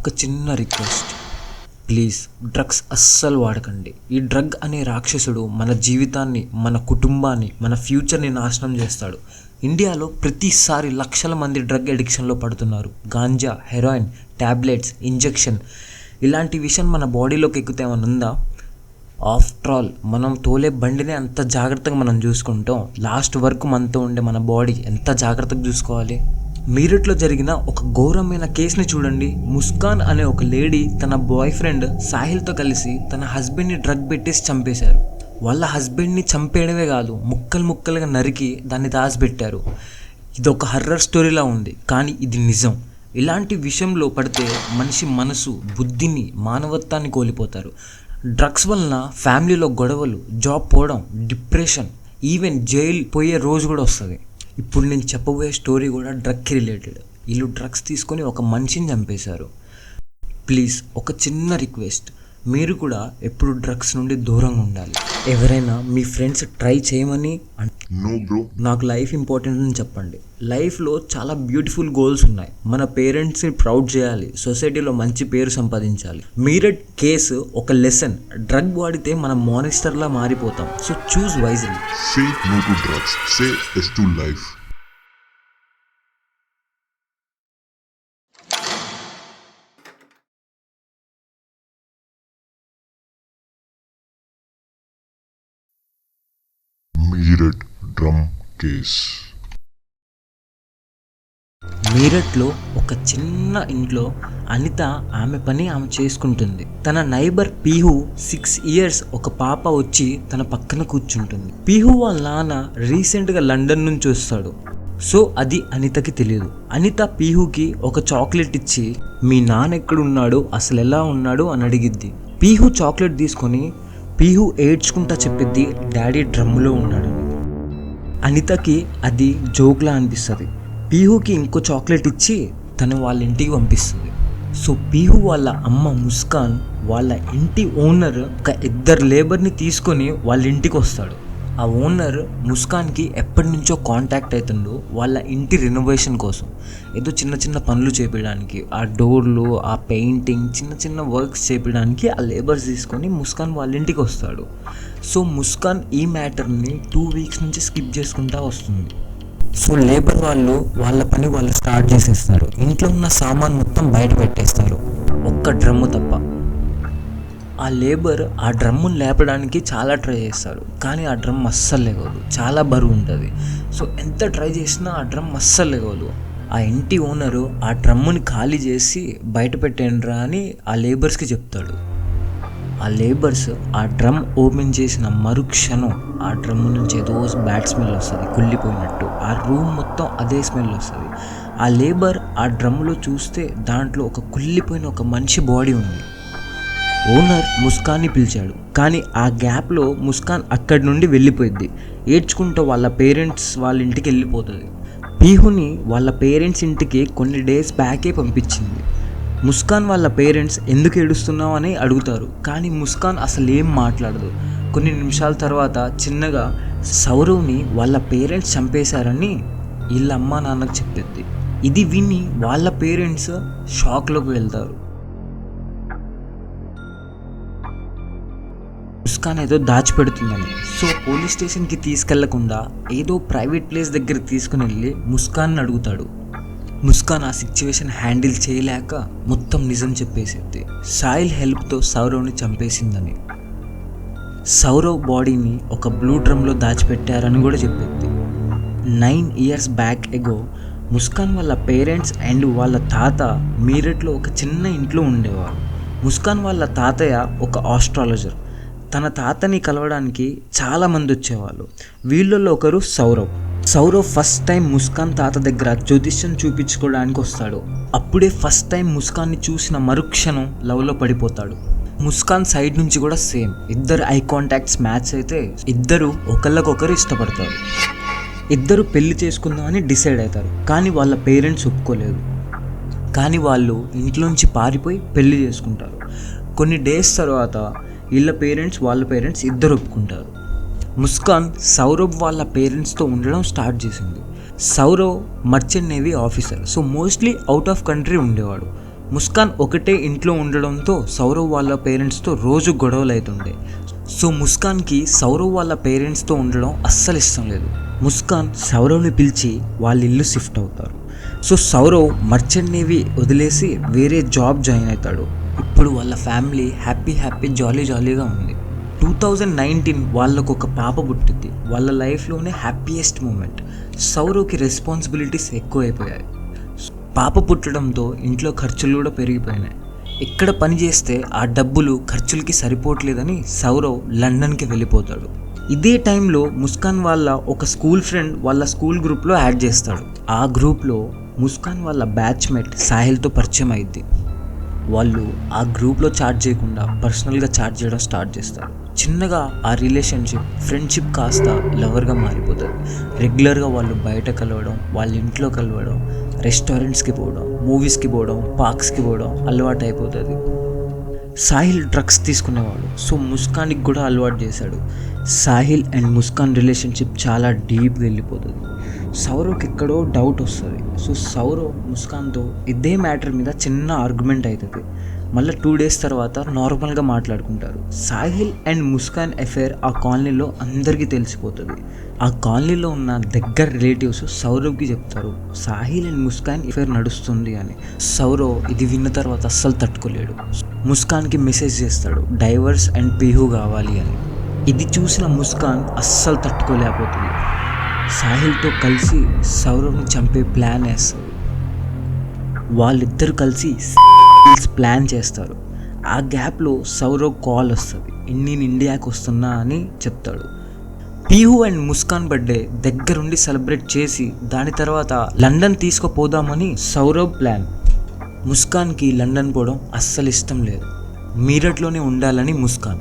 ఒక చిన్న request please drugs అస్సలు వాడకండి. ఈ డ్రగ్ అనే రాక్షసుడు మన జీవితాన్ని మన కుటుంబాన్ని మన ఫ్యూచర్ని నాశనం చేస్తాడు. ఇండియాలో ప్రతిసారి లక్షల మంది డ్రగ్ అడిక్షన్లో పడుతున్నారు. గాంజా హెరాయిన్ ట్యాబ్లెట్స్ ఇంజెక్షన్ ఇలాంటి విషయం మన బాడీలోకి ఎక్కితే ఏమైనా ఉందా? ఆఫ్టర్ ఆల్ మనం తోలే బండినే అంత జాగ్రత్తగా మనం చూసుకుంటాం. లాస్ట్ వరకు మనతో ఉండే మన బాడీ ఎంత జాగ్రత్తగా చూసుకోవాలి? మీరట్లో జరిగిన ఒక ఘోరమైన కేసుని చూడండి. ముస్కాన్ అనే ఒక లేడీ తన బాయ్ ఫ్రెండ్ సాహిల్తో కలిసి తన హస్బెండ్ని డ్రగ్ పెట్టేసి చంపేశారు. వాళ్ళ హస్బెండ్ని చంపేయడమే కాదు ముక్కలు ముక్కలుగా నరికి దాన్ని దాచిపెట్టారు. ఇది ఒక హర్రర్ స్టోరీలా ఉంది కానీ ఇది నిజం. ఇలాంటి విషయంలో పడితే మనిషి మనసు బుద్ధిని మానవత్వాన్ని కోల్పోతారు. డ్రగ్స్ వలన ఫ్యామిలీలో గొడవలు జాబ్ పోవడం డిప్రెషన్ ఈవెన్ జైలు పోయే రోజు కూడా వస్తుంది. ఇప్పుడు నేను చెప్పబోయే స్టోరీ కూడా డ్రగ్కి రిలేటెడ్. వీళ్ళు డ్రగ్స్ తీసుకొని ఒక మనిషిని చంపేశారు. ప్లీజ్ ఒక చిన్న రిక్వెస్ట్. మీరు కూడా ఎప్పుడు డ్రగ్స్ నుండి దూరంగా ఉండాలి. ఎవరైనా మీ ఫ్రెండ్స్ ట్రై చేయమని. నాకు లైఫ్ ఇంపార్టెంట్ అని చెప్పండి. లైఫ్లో చాలా బ్యూటిఫుల్ గోల్స్ ఉన్నాయి. మన పేరెంట్స్ని ప్రౌడ్ చేయాలి. సొసైటీలో మంచి పేరు సంపాదించాలి. మీరట్ కేసు ఒక లెసన్ డ్రగ్ వాడితే మనం మానిస్టర్లా మారిపోతాం. సో చూస్ వైజ్లీ కేస్ మీరట్లో ఒక చిన్న ఇంట్లో అనిత ఆమె పని ఆమె చేసుకుంటుంది. తన నైబర్ పీహు సిక్స్ ఇయర్స్ ఒక పాప వచ్చి తన పక్కన కూర్చుంటుంది. పీహు వాళ్ళ నాన్న రీసెంట్గా లండన్ నుంచి వస్తాడు. సో అది అనితకి తెలియదు అనిత పీహుకి ఒక చాక్లెట్ ఇచ్చి మీ నాన్న ఎక్కడున్నాడు? అసలు ఎలా ఉన్నాడు? అని అడిగిద్ది. పీహు చాక్లెట్ తీసుకొని పీహు ఏడ్చుకుంటా చెప్పిద్ది డాడీ డ్రమ్ములో ఉన్నాడు. అనితకి అది జోక్లా అనిపిస్తుంది. పీహుకి ఇంకో చాక్లెట్ ఇచ్చి తను వాళ్ళ ఇంటికి పంపిస్తుంది. సో పీహు వాళ్ళ అమ్మ ముస్కాన్ వాళ్ళ ఇంటి ఓనర్ ఒక ఇద్దరు లేబర్ని తీసుకొని వాళ్ళ ఇంటికి వస్తాడు. ఆ ఓనర్ ముస్కాన్కి ఎప్పటి నుంచో కాంటాక్ట్ అవుతుండో వాళ్ళ ఇంటి రెనోవేషన్ కోసం. ఏదో చిన్న చిన్న పనులు చేపించడానికి ఆ డోర్లు ఆ పెయింటింగ్ చిన్న చిన్న వర్క్స్ చేపించడానికి ఆ లేబర్స్ తీసుకొని ముస్కాన్ వాళ్ళ ఇంటికి వస్తాడు. సో ముస్కాన్ ఈ మ్యాటర్ని టూ వీక్స్ నుంచి స్కిప్ చేసుకుంటా వస్తుంది. సో లేబర్ వాళ్ళు వాళ్ళ పని వాళ్ళు స్టార్ట్ చేసేస్తారు. ఇంట్లో ఉన్న సామాన్ మొత్తం బయట పెట్టేస్తారు. ఒక్క డ్రమ్ము తప్ప. ఆ లేబర్ ఆ డ్రమ్మును లేపడానికి చాలా ట్రై చేస్తారు కానీ ఆ డ్రమ్ అస్సలు లేగదు చాలా బరువు ఉంటుంది. సో ఎంత ట్రై చేసినా ఆ డ్రమ్ అస్సలు లేగదు ఆ ఇంటి ఓనరు ఆ డ్రమ్ముని ఖాళీ చేసి బయట పెట్టండిరా అని ఆ లేబర్స్కి చెప్తాడు. ఆ లేబర్స్ ఆ డ్రమ్ ఓపెన్ చేసిన మరుక్షణం ఆ డ్రమ్ నుంచి ఏదో బ్యాడ్ స్మెల్ వస్తుంది కుళ్ళిపోయినట్టు. ఆ రూమ్ మొత్తం అదే స్మెల్ వస్తుంది. ఆ లేబర్ ఆ డ్రమ్లో చూస్తే దాంట్లో ఒక కుళ్ళిపోయిన ఒక మనిషి బాడీ ఉంది. ఓనర్ ముస్కాన్ని పిలిచాడు. కానీ ఆ గ్యాప్లో ముస్కాన్ అక్కడి నుండి వెళ్ళిపోయింది ఏడ్చుకుంటూ వాళ్ళ పేరెంట్స్ వాళ్ళ ఇంటికి వెళ్ళిపోతుంది. పీహుని వాళ్ళ పేరెంట్స్ ఇంటికి కొన్ని డేస్ బ్యాకే పంపించింది. ముస్కాన్ వాళ్ళ పేరెంట్స్ ఎందుకు ఏడుస్తున్నావు అని అడుగుతారు. కానీ ముస్కాన్ అసలు ఏం మాట్లాడదు. కొన్ని నిమిషాల తర్వాత చిన్నగా సౌరవ్ని వాళ్ళ పేరెంట్స్ చంపేశారని వీళ్ళ అమ్మ నాన్నకు చెప్పింది ఇది విని వాళ్ళ పేరెంట్స్ షాక్లోకి వెళ్తారు. ముస్కాన్ ఏదో దాచిపెడుతుందని సో పోలీస్ స్టేషన్కి తీసుకెళ్ళకుండా ఏదో ప్రైవేట్ ప్లేస్ దగ్గర తీసుకుని వెళ్ళి ముస్కాన్ అడుగుతాడు. ముస్కాన్ ఆ సిచ్యువేషన్ హ్యాండిల్ చేయలేక మొత్తం నిజం చెప్పేసింది. సాయిల్ హెల్ప్తో సౌరవ్ని చంపేసిందని. సౌరవ్ బాడీని ఒక బ్లూ డ్రమ్లో దాచిపెట్టారని కూడా చెప్పింది. Nine years back ago Muskan వాళ్ళ పేరెంట్స్ అండ్ వాళ్ళ తాత మీరట్లో ఒక చిన్న ఇంట్లో ఉండేవారు. ముస్కాన్ వాళ్ళ తాతయ్య ఒక ఆస్ట్రాలజర్ తన తాతని కలవడానికి చాలామంది వచ్చేవాళ్ళు. వీళ్ళల్లో ఒకరు సౌరవ్. సౌరవ్ ఫస్ట్ టైం ముస్కాన్ తాత దగ్గర జ్యోతిష్యం చూపించుకోవడానికి వస్తాడు. అప్పుడే ఫస్ట్ టైం ముస్కాన్ని చూసిన మరుక్షణం లవ్లో పడిపోతాడు. ముస్కాన్ సైడ్ నుంచి కూడా సేమ్ ఇద్దరు ఐ కాంటాక్ట్స్ మ్యాచ్ అయితే ఇద్దరు ఒకళ్ళకొకరు ఇష్టపడతారు. ఇద్దరు పెళ్ళి చేసుకుందామని డిసైడ్ అవుతారు. కానీ వాళ్ళ పేరెంట్స్ ఒప్పుకోలేదు. కానీ వాళ్ళు ఇంట్లోంచి పారిపోయి పెళ్ళి చేసుకుంటారు. కొన్ని డేస్ తర్వాత వీళ్ళ పేరెంట్స్ వాళ్ళ పేరెంట్స్ ఇద్దరు ఒప్పుకుంటారు. ముస్కాన్ సౌరభ్ వాళ్ళ పేరెంట్స్తో ఉండడం స్టార్ట్ చేసింది. Saurabh merchant navy officer so mostly out of country ఉండేవాడు. ముస్కాన్ ఒకటే ఇంట్లో ఉండడంతో సౌరవ్ వాళ్ళ పేరెంట్స్తో రోజు గొడవలు అవుతుండే సో ముస్కాన్కి సౌరవ్ వాళ్ళ పేరెంట్స్తో ఉండడం అస్సలు ఇష్టం లేదు. ముస్కాన్ సౌరవ్ని పిలిచి వాళ్ళ ఇల్లు షిఫ్ట్ అవుతారు. సో సౌరవ్ మర్చెంట్ నేవీ వదిలేసి వేరే జాబ్ జాయిన్ అవుతాడు. ఇప్పుడు వాళ్ళ ఫ్యామిలీ హ్యాపీ హ్యాపీ జాలీ జాలీగా ఉంది. టూ థౌజండ్ నైన్టీన్ వాళ్ళకు ఒక పాప పుట్టింది. వాళ్ళ లైఫ్లోనే హ్యాపీయెస్ట్ మూమెంట్ సౌరవ్కి రెస్పాన్సిబిలిటీస్ ఎక్కువైపోయాయి. పాప పుట్టడంతో ఇంట్లో ఖర్చులు కూడా పెరిగిపోయినాయి. ఎక్కడ పని చేస్తే ఆ డబ్బులు ఖర్చులకి సరిపోవట్లేదని సౌరవ్ లండన్కి వెళ్ళిపోతాడు. ఇదే టైంలో ముస్కాన్ వాళ్ళ ఒక స్కూల్ ఫ్రెండ్ వాళ్ళ స్కూల్ గ్రూప్లో యాడ్ చేస్తాడు. ఆ గ్రూప్లో ముస్కాన్ వాళ్ళ బ్యాచ్మేట్ సాహిల్తో పరిచయం అయింది. వాళ్ళు ఆ గ్రూప్లో చాట్ చేయకుండా పర్సనల్గా చాట్ చేయడం స్టార్ట్ చేస్తారు. చిన్నగా ఆ రిలేషన్షిప్ ఫ్రెండ్షిప్ కాస్త లవర్గా మారిపోతుంది. రెగ్యులర్గా వాళ్ళు బయట కలవడం వాళ్ళ ఇంట్లో కలవడం రెస్టారెంట్స్కి పోవడం మూవీస్కి పోవడం పార్క్స్కి పోవడం అలవాటు అయిపోతుంది. సాహిల్ డ్రగ్స్ తీసుకునేవాడు సో ముస్కాన్కి కూడా అలవాటు చేశాడు. సాహిల్ అండ్ ముస్కాన్ రిలేషన్షిప్ చాలా డీప్గా వెళ్ళిపోతుంది. సౌరవ్కి ఎక్కడో డౌట్ వస్తుంది. సో సౌరవ్ ముస్కాన్తో ఇదే మ్యాటర్ మీద చిన్న ఆర్గ్యుమెంట్ అవుతుంది మళ్ళీ టూ డేస్ తర్వాత నార్మల్గా మాట్లాడుకుంటారు. సాహిల్ అండ్ ముస్కాన్ అఫేర్ ఆ కాలనీలో అందరికీ తెలిసిపోతుంది. ఆ కాలనీలో ఉన్న దగ్గర రిలేటివ్స్ సౌరవ్కి చెప్తారు సాహిల్ అండ్ ముస్కాన్ అఫేర్ నడుస్తుంది అని. సౌరవ్ ఇది విన్న తర్వాత అస్సలు తట్టుకోలేడు. ముస్కాన్కి మెసేజ్ చేస్తాడు డైవర్స్ అండ్ పిహు కావాలి అని. ఇది చూసిన ముస్కాన్ అస్సలు తట్టుకోలేకపోతుంది. సాహిల్తో కలిసి సౌరవ్ని చంపే ప్లాన్ వేస్తుంది వాళ్ళిద్దరు కలిసి ప్లాన్ చేస్తారు ఆ గ్యాప్లో సౌరవ్ కాల్ వస్తుంది. నేను ఇండియాకి వస్తున్నా అని చెప్తాడు. పీహు అండ్ ముస్కాన్ బర్త్డే దగ్గరుండి సెలబ్రేట్ చేసి దాని తర్వాత లండన్ తీసుకుపోదామని సౌరవ్ ప్లాన్ ముస్కాన్కి లండన్ పోవడం అస్సలు ఇష్టం లేదు. మీరట్లోనే ఉండాలని ముస్కాన్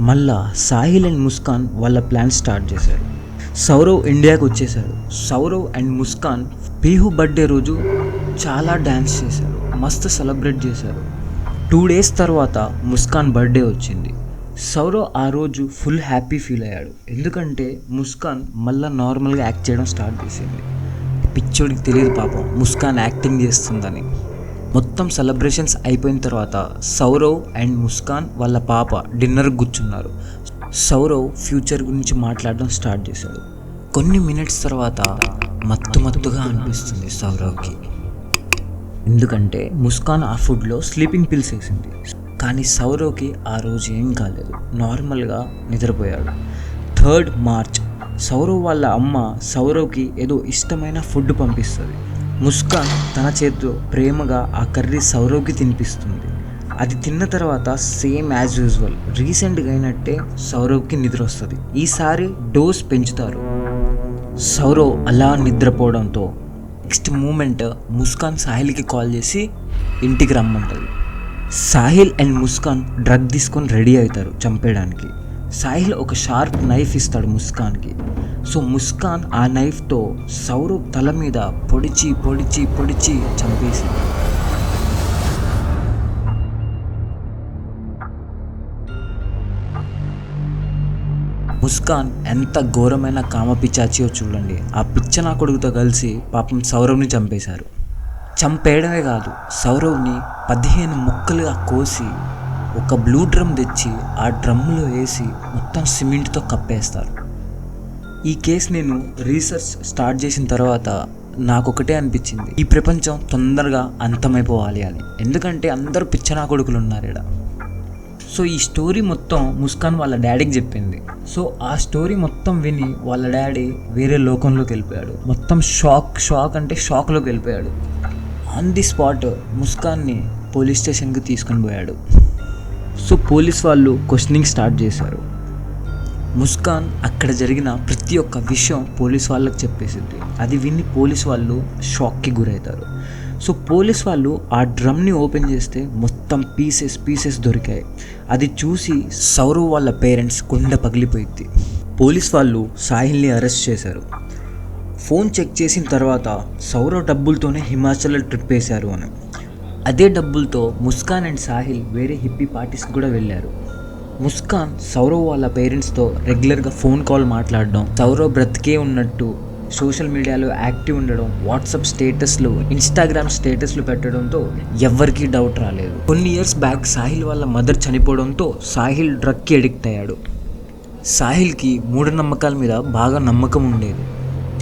మళ్ళా సాహిల్ అండ్ ముస్కాన్ వాళ్ళ ప్లాన్ స్టార్ట్ చేశారు. సౌరవ్ ఇండియాకి వచ్చేసాడు సౌరవ్ అండ్ ముస్కాన్ పీహు బర్త్డే రోజు చాలా డ్యాన్స్ చేశారు. మస్తు సెలబ్రేట్ చేశారు. టూ డేస్ తర్వాత ముస్కాన్ బర్త్డే వచ్చింది. సౌరవ్ ఆ రోజు ఫుల్ హ్యాపీ ఫీల్ అయ్యాడు. ఎందుకంటే ముస్కాన్ మళ్ళీ నార్మల్గా యాక్ట్ చేయడం స్టార్ట్ చేసింది. పిచ్చోడికి తెలియదు పాపం ముస్కాన్ యాక్టింగ్ చేస్తుందని. మొత్తం సెలబ్రేషన్స్ అయిపోయిన తర్వాత సౌరవ్ అండ్ ముస్కాన్ వాళ్ళ పాప డిన్నర్ కూర్చున్నారు. సౌరవ్ ఫ్యూచర్ గురించి మాట్లాడడం స్టార్ట్ చేశాడు. కొన్ని మినిట్స్ తర్వాత మత్తు మత్తుగా అనిపిస్తుంది సౌరవ్కి. ఎందుకంటే ముస్కాన్ ఆ ఫుడ్లో స్లీపింగ్ పిల్స్ వేసింది. కానీ సౌరవ్కి ఆ రోజు ఏం కాలేదు. నార్మల్గా నిద్రపోయాడు. థర్డ్ మార్చ్ సౌరవ్ వాళ్ళ అమ్మ సౌరవ్కి ఏదో ఇష్టమైన ఫుడ్ పంపిస్తుంది. ముస్కాన్ తన చేతితో ప్రేమగా ఆ కర్రీ సౌరవ్కి తినిపిస్తుంది. అది తిన్న తర్వాత సేమ్ యాజ్ యూజువల్. రీసెంట్గా అయినట్టే సౌరవ్కి నిద్ర వస్తుంది. ఈసారి డోస్ పెంచుతారు. సౌరవ్ అలా నిద్రపోవడంతో నెక్స్ట్ మూమెంట్ ముస్కాన్ సాహిల్కి కాల్ చేసి ఇంటికి రమ్మంటుంది. సాహిల్ అండ్ ముస్కాన్ డ్రగ్ తీసుకొని రెడీ అవుతారు చంపేయడానికి. సాహిల్ ఒక షార్ప్ నైఫ్ ఇస్తాడు ముస్కాన్కి. సో ముస్కాన్ ఆ నైఫ్తో సౌరవ్ తల మీద పొడిచి పొడిచి పొడిచి చంపేసింది. ముస్కాన్ ఎంత ఘోరమైన కామ పిచ్చాచియో చూడండి. ఆ పిచ్చ నా కొడుకుతో కలిసి పాపం సౌరవ్ని చంపేశారు. చంపేయడమే కాదు సౌరవ్ని పదిహేను ముక్కలుగా కోసి ఒక బ్లూ డ్రమ్ తెచ్చి ఆ డ్రమ్లో వేసి మొత్తం సిమెంట్తో కప్పేస్తారు. ఈ కేసు నేను రీసెర్చ్ స్టార్ట్ చేసిన తర్వాత నాకు ఒకటే అనిపించింది. ఈ ప్రపంచం తొందరగా అంతమైపోవాలి అని. ఎందుకంటే అందరూ పిచ్చనా కొడుకులు ఉన్నారు ఇక్కడ సో ఈ స్టోరీ మొత్తం ముస్కాన్ వాళ్ళ డాడీకి చెప్పింది. సో ఆ స్టోరీ మొత్తం విని వాళ్ళ డాడీ వేరే లోకంలోకి వెళ్ళిపోయాడు. మొత్తం షాక్ షాక్ అంటే షాక్లోకి వెళ్ళిపోయాడు. ఆన్ ది స్పాట్ ముస్కాన్ని పోలీస్ స్టేషన్కి తీసుకొని పోయాడు. సో పోలీస్ వాళ్ళు క్వశ్చనింగ్ స్టార్ట్ చేశారు. ముస్కాన్ అక్కడ జరిగిన ప్రతి ఒక్క విషయం పోలీస్ వాళ్ళకి చెప్పేసింది. అది విని పోలీస్ వాళ్ళు షాక్కి గురవుతారు. సో పోలీస్ వాళ్ళు ఆ డ్రమ్ని ఓపెన్ చేస్తే మొత్తం పీసెస్ పీసెస్ దొరికాయి. అది చూసి సౌరవ్ వాళ్ళ పేరెంట్స్ గుండె పగిలిపోయింది. పోలీస్ వాళ్ళు సాహిల్ని అరెస్ట్ చేశారు. ఫోన్ చెక్ చేసిన తర్వాత సౌరవ్ డబ్బులతోనే హిమాచల్ ట్రిప్ వేశారు అని. అదే డబ్బులతో ముస్కాన్ అండ్ సాహిల్ వేరే హిప్పీ పార్టీస్కి కూడా వెళ్ళారు. ముస్కాన్ సౌరవ్ వాళ్ళ పేరెంట్స్తో రెగ్యులర్గా ఫోన్ కాల్ మాట్లాడడం సౌరవ్ బ్రతికే ఉన్నట్టు సోషల్ మీడియాలో యాక్టివ్ ఉండడం వాట్సాప్ స్టేటస్లు ఇన్స్టాగ్రామ్ స్టేటస్లు పెట్టడంతో ఎవరికీ డౌట్ రాలేదు. కొన్ని ఇయర్స్ బ్యాక్ సాహిల్ వాళ్ళ మదర్ చనిపోవడంతో సాహిల్ డ్రగ్కి ఎడిక్ట్ అయ్యాడు. సాహిల్కి మూఢనమ్మకాల మీద బాగా నమ్మకం ఉండేది.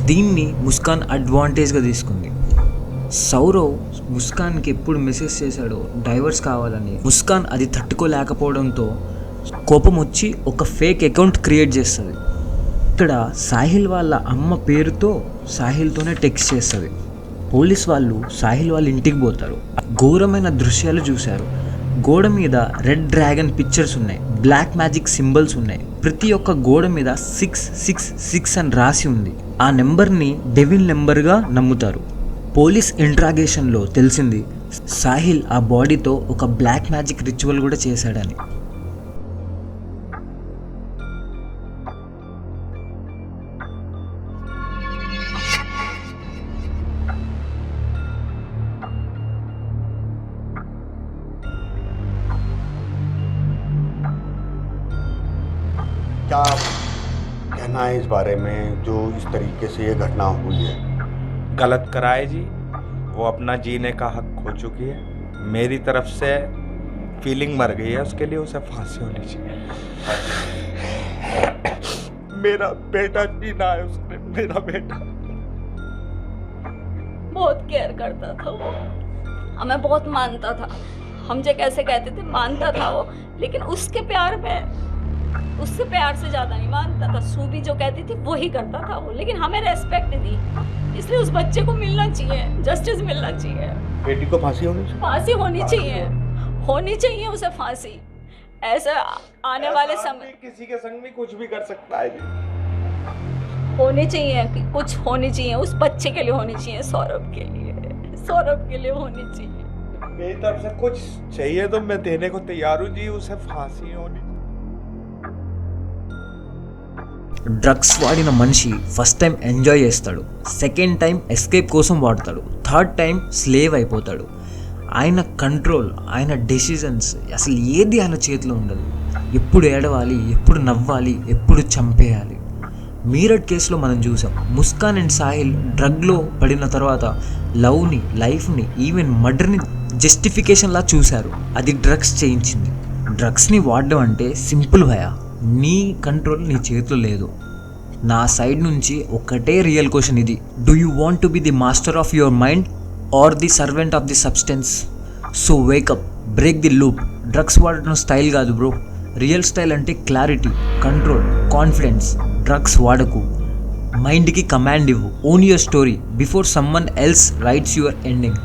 దీన్ని ముస్కాన్ అడ్వాంటేజ్గా తీసుకుంది. సౌరవ్ ముస్కాన్కి ఎప్పుడు మెసేజ్ చేశాడో డైవర్స్ కావాలని ముస్కాన్ అది తట్టుకోలేకపోవడంతో కోపం వచ్చి ఒక ఫేక్ అకౌంట్ క్రియేట్ చేస్తుంది. ఇక్కడ సాహిల్ వాళ్ళ అమ్మ పేరుతో సాహిల్తోనే టెక్స్ట్ చేస్తుంది. పోలీస్ వాళ్ళు సాహిల్ వాళ్ళ ఇంటికి పోతారు. ఘోరమైన దృశ్యాలు చూశారు. గోడ మీద రెడ్ డ్రాగన్ పిక్చర్స్ ఉన్నాయి. బ్లాక్ మ్యాజిక్ సింబల్స్ ఉన్నాయి. ప్రతి ఒక్క గోడ మీద సిక్స్ సిక్స్ సిక్స్ అని రాసి ఉంది. ఆ నెంబర్ని డెవిల్ నెంబర్గా నమ్ముతారు. పోలీస్ ఇంట్రాగేషన్లో తెలిసింది సాహిల్ ఆ బాడీతో ఒక బ్లాక్ మ్యాజిక్ రిచువల్ కూడా చేశాడని. तरीके से ये घटना हुई है। गलत कराए जी। वो अपना जीने का हक खो चुकी है। मेरी तरफ़ से फीलिंग मर गई है उसके लिए उसे फांसी होनी चाहिए। मेरा बेटा जीना है उसने मेरा बेटा। बहुत केयर करता था वो। हमें बहुत मानता था। हम जो कैसे कहते थे मानता था वो। लेकिन उसके प्यार में उससे प्यार से ज़्यादा नहीं मानता था। सूबी जो कहती थी वही करता था वो। लेकिन हमें रेस्पेक्ट दी। इसलिए उस बच्चे को मिलना चाहिए। जस्टिस मिलना चाहिए। बेटी को फांसी होनी चाहिए? फांसी होनी चाहिए। होनी चाहिए उसे फांसी। ऐसा आने वाले समय किसी के संग भी कुछ भी कर सकता है होनी चाहिए। कि कुछ होनी चाहिए। उस बच्चे के लिए होनी चाहिए। सौरभ के लिए। सौरभ के लिए होनी चाहिए। मेरी तरफ़ से कुछ चाहिए तो मैं देने को तैयार हूँ जी। उसे फांसी होनी డ్రగ్స్ వాడిన మనిషి ఫస్ట్ టైం ఎంజాయ్ చేస్తాడు సెకండ్ టైం ఎస్కేప్ కోసం వాడతాడు థర్డ్ టైం స్లేవ్ అయిపోతాడు. ఆయన కంట్రోల్ ఆయన డెసిజన్స్ అసలు ఏది ఆయన చేతిలో ఉండదు. ఎప్పుడు ఏడవాలి ఎప్పుడు నవ్వాలి ఎప్పుడు చంపేయాలి. మీరట్ కేసులో మనం చూసాం ముస్కాన్ అండ్ సాహిల్ డ్రగ్లో పడిన తర్వాత లవ్ని లైఫ్ని ఈవెన్ మర్డర్ని జస్టిఫికేషన్లా చూశారు. అది డ్రగ్స్ చేయించింది. డ్రగ్స్ని వాడడం అంటే సింపుల్ భయా. నీ కంట్రోల్ నీ చేతిలో లేదు. నా సైడ్ నుంచి ఒకటే రియల్ క్వశ్చన్ ఇది. Do you want to be the master of your mind or the servant of the substance so wake up break the loop drugs వాడడం స్టైల్ కాదు బ్రో రియల్ స్టైల్ అంటే క్లారిటీ కంట్రోల్ కాన్ఫిడెన్స్ డ్రగ్స్ వాడకు. మైండ్కి command ఇవ్వు. Own your story before someone else writes your ending